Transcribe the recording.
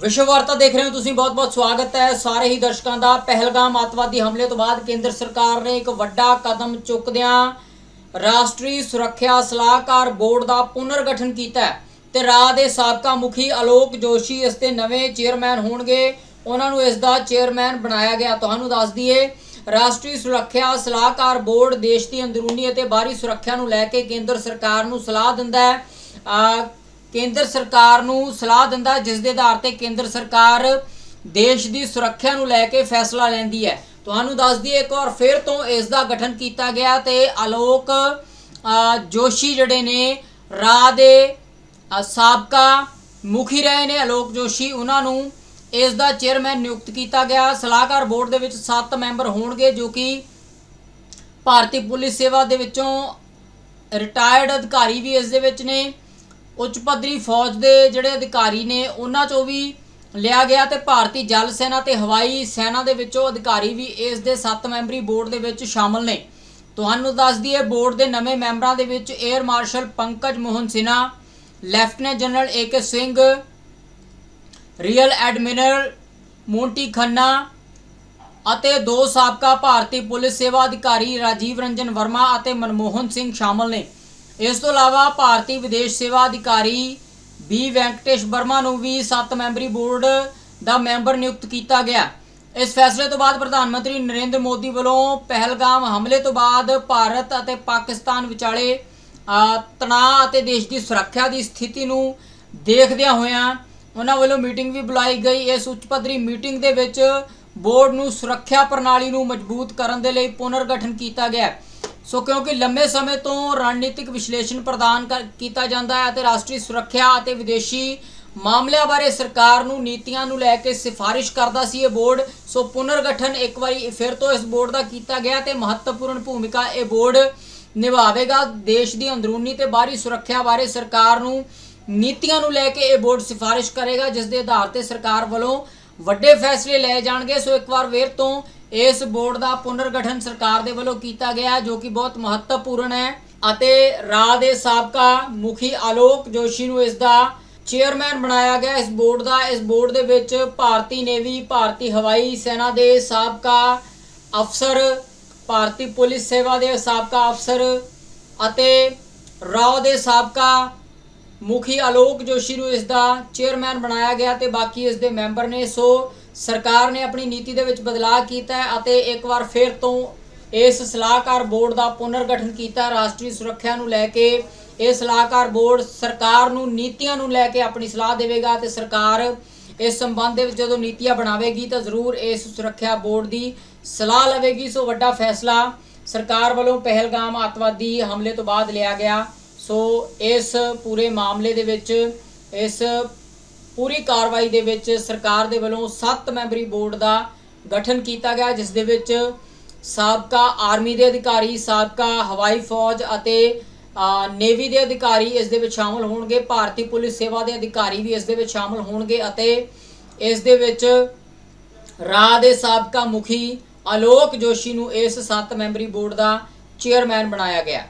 ਵਿਸ਼ਵ ਵਾਰਤਾ ਦੇਖ ਰਹੇ ਹੋ ਤੁਸੀਂ ਬਹੁਤ-ਬਹੁਤ ਸਵਾਗਤ ਹੈ ਸਾਰੇ ਹੀ ਦਰਸ਼ਕਾਂ ਦਾ। ਪਹਿਲਗਾਮ ਅੱਤਵਾਦੀ ਹਮਲੇ ਤੋਂ ਬਾਅਦ ਕੇਂਦਰ ਸਰਕਾਰ ਨੇ ਇੱਕ ਵੱਡਾ ਕਦਮ ਚੁੱਕਦਿਆਂ ਰਾਸ਼ਟਰੀ ਸੁਰੱਖਿਆ ਸਲਾਹਕਾਰ ਬੋਰਡ ਦਾ ਪੁਨਰਗਠਨ ਕੀਤਾ ਹੈ। ਤੇ ਰਾਜ ਦੇ ਸਾਬਕਾ ਮੁਖੀ ਅਲੋਕ ਜੋਸ਼ੀ ਇਸ ਦੇ ਨਵੇਂ ਚੇਅਰਮੈਨ ਹੋਣਗੇ। ਉਹਨਾਂ ਨੂੰ ਇਸ ਦਾ ਚੇਅਰਮੈਨ ਬਣਾਇਆ ਗਿਆ। ਤੁਹਾਨੂੰ ਦੱਸ ਦਈਏ, ਰਾਸ਼ਟਰੀ ਸੁਰੱਖਿਆ ਸਲਾਹਕਾਰ ਬੋਰਡ ਦੇਸ਼ ਦੀ ਅੰਦਰੂਨੀ ਅਤੇ ਬਾਹਰੀ ਸੁਰੱਖਿਆ ਨੂੰ ਲੈ ਕੇ ਕੇਂਦਰ ਸਰਕਾਰ ਨੂੰ ਸਲਾਹ ਦਿੰਦਾ ਹੈ। ਕੇਂਦਰ ਸਰਕਾਰ ਨੂੰ ਸਲਾਹ ਦਿੰਦਾ, ਜਿਸ ਦੇ ਆਧਾਰ ਤੇ ਕੇਂਦਰ ਸਰਕਾਰ ਦੇਸ਼ ਦੀ ਸੁਰੱਖਿਆ ਨੂੰ ਲੈ ਕੇ ਫੈਸਲਾ ਲੈਂਦੀ ਹੈ। ਤੁਹਾਨੂੰ ਦੱਸ ਦਈਏ, ਇੱਕ ਵਾਰ ਫਿਰ ਤੋਂ ਇਸ ਦਾ ਗਠਨ ਕੀਤਾ ਗਿਆ ਤੇ ਆਲੋਕ ਜੋਸ਼ੀ ਜਿਹੜੇ ਨੇ ਰਾਜ ਦੇ ਸਾਬਕਾ ਮੁਖੀ ਰਹੇ ਨੇ ਆਲੋਕ ਜੋਸ਼ੀ। ਉਹਨਾਂ ਨੂੰ ਇਸ ਦਾ ਚੇਅਰਮੈਨ ਨਿਯੁਕਤ ਕੀਤਾ ਗਿਆ। ਸਲਾਹਕਾਰ ਬੋਰਡ ਦੇ ਵਿੱਚ 7 ਮੈਂਬਰ ਹੋਣਗੇ, ਜੋ ਕਿ ਭਾਰਤੀ ਪੁਲਿਸ ਸੇਵਾ ਦੇ ਵਿੱਚੋਂ ਰਿਟਾਇਰਡ ਅਧਿਕਾਰੀ ਵੀ ਇਸ ਦੇ ਵਿੱਚ ਨੇ। ਉੱਚ ਪੱਧਰੀ ਫੌਜ ਦੇ ਜਿਹੜੇ ਅਧਿਕਾਰੀ ਨੇ, ਉਹਨਾਂ ਚੋਂ ਵੀ ਲਿਆ ਗਿਆ ਤੇ ਭਾਰਤੀ ਜਲ ਸੈਨਾ ਤੇ ਹਵਾਈ ਸੈਨਾ ਦੇ ਵਿੱਚੋਂ ਅਧਿਕਾਰੀ ਵੀ ਇਸ ਦੇ 7 ਮੈਂਬਰੀ ਬੋਰਡ ਦੇ ਵਿੱਚ ਸ਼ਾਮਲ ਨੇ ਤੁਹਾਨੂੰ ਦੱਸ ਦਈਏ, ਬੋਰਡ ਦੇ ਨਵੇਂ ਮੈਂਬਰਾਂ ਦੇ ਵਿੱਚ air marshal Pankaj Mohan Sinha lieutenant general A K. Singh rear admiral Monty Khanna ਅਤੇ ਦੋ ਸਾਬਕਾ ਭਾਰਤੀ ਪੁਲਿਸ ਸੇਵਾ ਅਧਿਕਾਰੀ ਰਾਜੀਵ ਰੰਜਨ ਵਰਮਾ ਅਤੇ ਮਨਮੋਹਨ ਸਿੰਘ ਸ਼ਾਮਲ ਨੇ ਇਸ ਤੋਂ ਇਲਾਵਾ ਭਾਰਤੀ ਵਿਦੇਸ਼ ਸੇਵਾ ਅਧਿਕਾਰੀ ਬੀ ਵੈਂਕਟੇਸ਼ ਵਰਮਾ ਨੂੰ ਵੀ 7 ਮੈਂਬਰੀ ਬੋਰਡ ਦਾ ਮੈਂਬਰ ਨਿਯੁਕਤ ਕੀਤਾ ਗਿਆ। ਇਸ ਫੈਸਲੇ ਤੋਂ ਬਾਅਦ ਪ੍ਰਧਾਨ ਮੰਤਰੀ ਨਰਿੰਦਰ ਮੋਦੀ ਵੱਲੋਂ ਪਹਿਲਗਾਮ ਹਮਲੇ ਤੋਂ ਬਾਅਦ ਭਾਰਤ ਅਤੇ ਪਾਕਿਸਤਾਨ ਵਿਚਾਲੇ ਤਣਾਅ ਅਤੇ ਦੇਸ਼ ਦੀ ਸੁਰੱਖਿਆ ਦੀ ਸਥਿਤੀ ਨੂੰ ਦੇਖਦਿਆਂ ਹੋਇਆਂ ਉਹਨਾਂ ਵੱਲੋਂ ਮੀਟਿੰਗ ਵੀ ਬੁਲਾਈ ਗਈ। ਇਸ ਉੱਚ ਪੱਧਰੀ ਮੀਟਿੰਗ ਦੇ ਵਿੱਚ ਬੋਰਡ ਨੂੰ ਸੁਰੱਖਿਆ ਪ੍ਰਣਾਲੀ ਨੂੰ ਮਜ਼ਬੂਤ ਕਰਨ ਦੇ ਲਈ ਪੁਨਰਗਠਨ ਕੀਤਾ ਗਿਆ। ਸੋ ਕਿਉਂਕਿ ਲੰਮੇ ਸਮੇਂ ਤੋਂ ਰਣਨੀਤਿਕ ਵਿਸ਼ਲੇਸ਼ਣ ਪ੍ਰਦਾਨ ਕਰ- ਕੀਤਾ ਜਾਂਦਾ ਹੈ ਅਤੇ ਰਾਸ਼ਟਰੀ ਸੁਰੱਖਿਆ ਅਤੇ ਵਿਦੇਸ਼ੀ ਮਾਮਲਿਆਂ ਬਾਰੇ ਸਰਕਾਰ ਨੂੰ ਨੀਤੀਆਂ ਨੂੰ ਲੈ ਕੇ ਸਿਫਾਰਿਸ਼ ਕਰਦਾ ਸੀ ਇਹ ਬੋਰਡ। ਸੋ ਪੁਨਰਗਠਨ ਇੱਕ ਵਾਰੀ ਫਿਰ ਤੋਂ ਇਸ ਬੋਰਡ ਦਾ ਕੀਤਾ ਗਿਆ ਤੇ ਮਹੱਤਵਪੂਰਨ ਭੂਮਿਕਾ ਇਹ ਬੋਰਡ ਨਿਭਾਵੇਗਾ। ਦੇਸ਼ ਦੀ ਅੰਦਰੂਨੀ ਤੇ ਬਾਹਰੀ ਸੁਰੱਖਿਆ ਬਾਰੇ ਸਰਕਾਰ ਨੂੰ ਨੀਤੀਆਂ ਨੂੰ ਲੈ ਕੇ ਇਹ ਬੋਰਡ ਸਿਫਾਰਿਸ਼ ਕਰੇਗਾ, ਜਿਸ ਦੇ ਆਧਾਰ ਤੇ ਸਰਕਾਰ ਵੱਲੋਂ ਵੱਡੇ ਫੈਸਲੇ ਲਏ ਜਾਣਗੇ। ਸੋ ਇੱਕ ਵਾਰ ਫੇਰ ਤੋਂ ਇਸ ਬੋਰਡ ਦਾ ਪੁਨਰਗਠਨ ਸਰਕਾਰ ਦੇ ਵੱਲੋਂ ਕੀਤਾ ਗਿਆ, ਜੋ ਕਿ ਬਹੁਤ ਮਹੱਤਵਪੂਰਨ ਹੈ ਅਤੇ ਰਾਜ ਦੇ ਸਾਬਕਾ ਮੁਖੀ ਆਲੋਕ ਜੋਸ਼ੀ ਨੂੰ ਇਸ ਦਾ ਚੇਅਰਮੈਨ ਬਣਾਇਆ ਗਿਆ। ਇਸ ਬੋਰਡ ਦਾ, ਇਸ ਬੋਰਡ ਦੇ ਵਿੱਚ ਭਾਰਤੀ ਨੇਵੀ, ਭਾਰਤੀ ਹਵਾਈ ਸੈਨਾ ਦੇ ਸਾਬਕਾ ਅਫਸਰ, ਭਾਰਤੀ ਪੁਲਿਸ ਸੇਵਾ ਦੇ ਸਾਬਕਾ ਅਫਸਰ ਅਤੇ ਰਾਓ ਦੇ ਸਾਬਕਾ ਮੁਖੀ ਆਲੋਕ ਜੋਸ਼ੀ ਨੂੰ ਇਸ ਦਾ ਚੇਅਰਮੈਨ ਬਣਾਇਆ ਗਿਆ ਤੇ ਬਾਕੀ ਇਸ ਦੇ ਮੈਂਬਰ ਨੇ। ਸੋ ਸਰਕਾਰ ਨੇ ਆਪਣੀ ਨੀਤੀ ਦੇ ਵਿੱਚ ਬਦਲਾਅ ਕੀਤਾ ਅਤੇ ਇੱਕ ਵਾਰ ਫਿਰ ਤੋਂ ਇਸ ਸਲਾਹਕਾਰ ਬੋਰਡ ਦਾ ਪੁਨਰਗਠਨ ਕੀਤਾ ਰਾਸ਼ਟਰੀ ਸੁਰੱਖਿਆ ਨੂੰ ਲੈ ਕੇ ਇਹ ਸਲਾਹਕਾਰ ਬੋਰਡ ਸਰਕਾਰ ਨੂੰ ਨੀਤੀਆਂ ਨੂੰ ਲੈ ਕੇ ਆਪਣੀ ਸਲਾਹ ਦੇਵੇਗਾ ਤੇ ਸਰਕਾਰ ਇਸ ਸੰਬੰਧ ਦੇ ਵਿੱਚ ਜਦੋਂ ਨੀਤੀਆਂ ਬਣਾਵੇਗੀ ਤਾਂ ਜ਼ਰੂਰ ਇਸ ਸੁਰੱਖਿਆ ਬੋਰਡ ਦੀ ਸਲਾਹ ਲਵੇਗੀ। ਸੋ ਵੱਡਾ ਫੈਸਲਾ ਸਰਕਾਰ ਵੱਲੋਂ ਪਹਿਲਗਾਮ ਅੱਤਵਾਦੀ ਹਮਲੇ ਤੋਂ ਬਾਅਦ ਲਿਆ ਗਿਆ। ਸੋ ਇਸ ਪੂਰੇ ਮਾਮਲੇ ਦੇ ਵਿੱਚ, ਇਸ ਪੂਰੀ ਕਾਰਵਾਈ ਦੇ ਵਿੱਚ ਸਰਕਾਰ ਦੇ ਵੱਲੋਂ 7 ਮੈਂਬਰੀ ਬੋਰਡ ਦਾ ਗਠਨ ਕੀਤਾ ਗਿਆ, ਜਿਸ ਦੇ ਵਿੱਚ ਸਾਬਕਾ ਆਰਮੀ ਦੇ ਅਧਿਕਾਰੀ, ਸਾਬਕਾ ਹਵਾਈ ਫੌਜ ਅਤੇ ਨੇਵੀ ਦੇ ਅਧਿਕਾਰੀ ਇਸ ਦੇ ਵਿੱਚ ਸ਼ਾਮਲ ਹੋਣਗੇ। ਭਾਰਤੀ ਪੁਲਿਸ ਸੇਵਾ ਦੇ ਅਧਿਕਾਰੀ ਵੀ ਇਸ ਦੇ ਵਿੱਚ ਸ਼ਾਮਲ ਹੋਣਗੇ ਅਤੇ ਇਸ ਦੇ ਵਿੱਚ ਰਾਜ ਦੇ ਸਾਬਕਾ ਮੁਖੀ ਅਲੋਕ ਜੋਸ਼ੀ ਨੂੰ ਇਸ 7 ਮੈਂਬਰੀ ਬੋਰਡ ਦਾ ਚੇਅਰਮੈਨ ਬਣਾਇਆ ਗਿਆ।